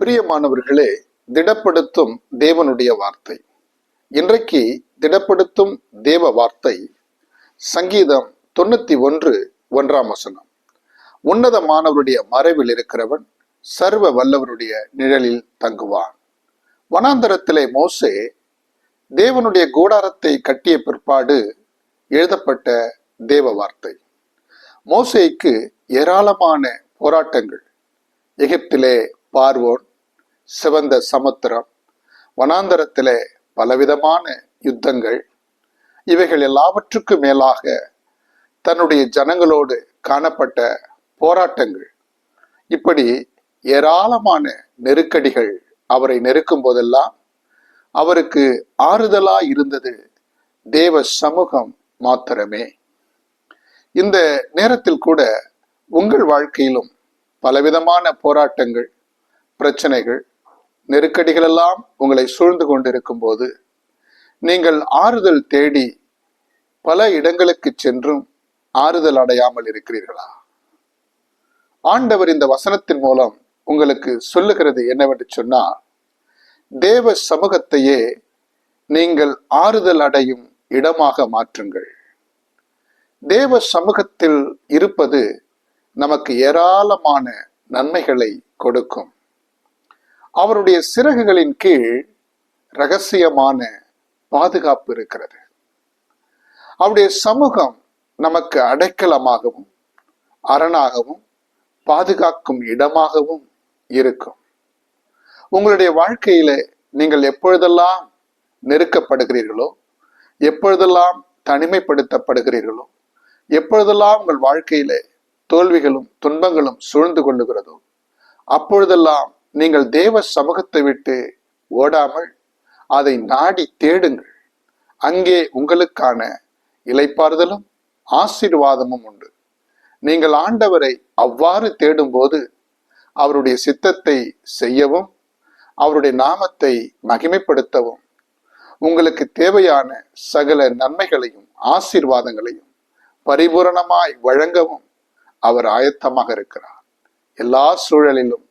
பிரியமானவர்களே திடப்படுத்தும் தேவனுடைய வார்த்தை. இன்றைக்கு திடப்படுத்தும் தேவ வார்த்தை சங்கீதம் தொண்ணூத்தி ஒன்று ஒன்றாம் வசனம். உன்னதமானவருடைய மறைவில் இருக்கிறவன் சர்வ வல்லவருடைய நிழலில் தங்குவான். வனாந்தரத்திலே மோசே தேவனுடைய கூடாரத்தை கட்டிய பிற்பாடு எழுதப்பட்ட தேவ வார்த்தை. மோசேக்கு ஏராளமான போராட்டங்கள் எகிப்திலே பார்வோன் சிவந்த சமுத்திரம் வனாந்தரத்திலே பலவிதமான யுத்தங்கள் இவைகள் எல்லாவற்றுக்கும் மேலாக தன்னுடைய ஜனங்களோடு காணப்பட்ட போராட்டங்கள். இப்படி ஏராளமான நெருக்கடிகள் அவரை நெருக்கும் போதெல்லாம் அவருக்கு ஆறுதலா இருந்தது தேவ சமூகம் மாத்திரமே. இந்த நேரத்தில் கூட உங்கள் வாழ்க்கையிலும் பலவிதமான போராட்டங்கள் பிரச்சனைகள் நெருக்கடிகள் எல்லாம் உங்களை சூழ்ந்து கொண்டிருக்கும் போது நீங்கள் ஆறுதல் தேடி பல இடங்களுக்கு சென்றும் ஆறுதல் அடையாமல் இருக்கிறீர்களா? ஆண்டவர் இந்த வசனத்தின் மூலம் உங்களுக்கு சொல்லுகிறது என்னவென்று சொன்னால் தேவ சமூகத்தையே நீங்கள் ஆறுதல் அடையும் இடமாக மாற்றுங்கள். தேவ சமூகத்தில் இருப்பது நமக்கு ஏராளமான நன்மைகளை கொடுக்கும். அவருடைய சிறகுகளின் கீழ் ரகசியமான பாதுகாப்பு இருக்கிறது. அவருடைய சமூகம் நமக்கு அடைக்கலமாகவும் அரணாகவும் பாதுகாக்கும் இடமாகவும் இருக்கும். உங்களுடைய வாழ்க்கையில நீங்கள் எப்பொழுதெல்லாம் நெருக்கப்படுகிறீர்களோ எப்பொழுதெல்லாம் தனிமைப்படுத்தப்படுகிறீர்களோ எப்பொழுதெல்லாம் உங்கள் வாழ்க்கையில தோல்விகளும் துன்பங்களும் சூழ்ந்து கொள்ளுகிறதோ அப்பொழுதெல்லாம் நீங்கள் தேவ சமூகத்தை விட்டு ஓடாமல் அதை நாடி தேடுங்கள். அங்கே உங்களுக்கான இலைப்பாறுதலும் ஆசீர்வாதமும் உண்டு. நீங்கள் ஆண்டவரை அவ்வாறு தேடும்போது அவருடைய சித்தத்தை செய்யவும் அவருடைய நாமத்தை மகிமைப்படுத்தவும் உங்களுக்கு தேவையான சகல நன்மைகளையும் ஆசீர்வாதங்களையும் பரிபூரணமாய் வழங்கவும் அவர் ஆயத்தமாக இருக்கிறார். எல்லா சூழலிலும்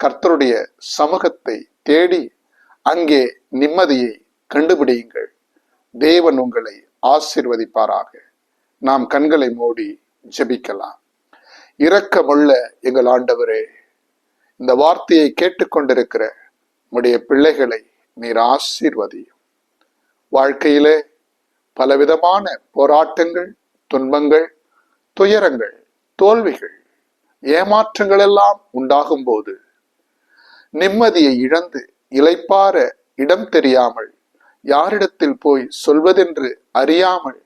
கர்த்தருடைய சமூகத்தை தேடி அங்கே நிம்மதியை கண்டுபிடியுங்கள். தேவன் உங்களை ஆசிர்வதிப்பாராக. நாம் கண்களை மூடி ஜெபிக்கலாம். இரக்கமுள்ள எங்கள் ஆண்டவரே இந்த வார்த்தையை கேட்டுக்கொண்டிருக்கிற உடைய பிள்ளைகளை நீர் ஆசீர்வதியும். வாழ்க்கையிலே பலவிதமான போராட்டங்கள் துன்பங்கள் துயரங்கள் தோல்விகள் ஏமாற்றங்கள் எல்லாம் உண்டாகும் போது நிம்மதியை இழந்து இலைப்பார இடம் தெரியாமல் யாரிடத்தில் போய் சொல்வதென்று அறியாமல்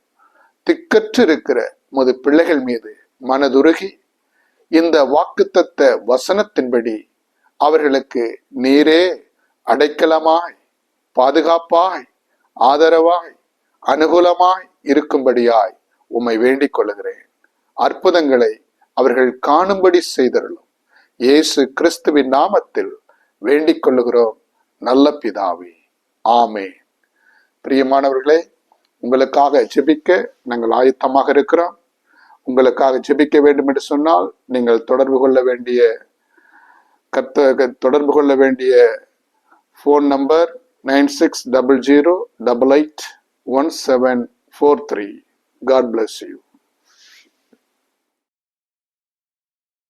திக்கற்று இருக்கிற முது பிள்ளைகள் மீது மனதுருகி இந்த வாக்குத்தத்த வசனத்தின்படி அவர்களுக்கு நீரே அடைக்கலமாய் பாதுகாப்பாய் ஆதரவாய் அனுகூலமாய் இருக்கும்படியாய் உம்மை வேண்டிக் கொள்கிறேன் அற்புதங்களை அவர்கள் காணும்படி செய்தருளும். இயேசு கிறிஸ்துவின் நாமத்தில் வேண்டிக் கொள்ளுகிறோம் நல்ல பிதாவே. ஆமே பிரியமானவர்களே உங்களுக்காக ஜெபிக்க நாங்கள் ஆயத்தமாக இருக்கிறோம். உங்களுக்காக ஜெபிக்க வேண்டும் என்று சொன்னால் நீங்கள் தொடர்பு கொள்ள வேண்டிய கத்த தொடர்பு கொள்ள வேண்டிய phone number nine six double zero double eight one seven four three God bless you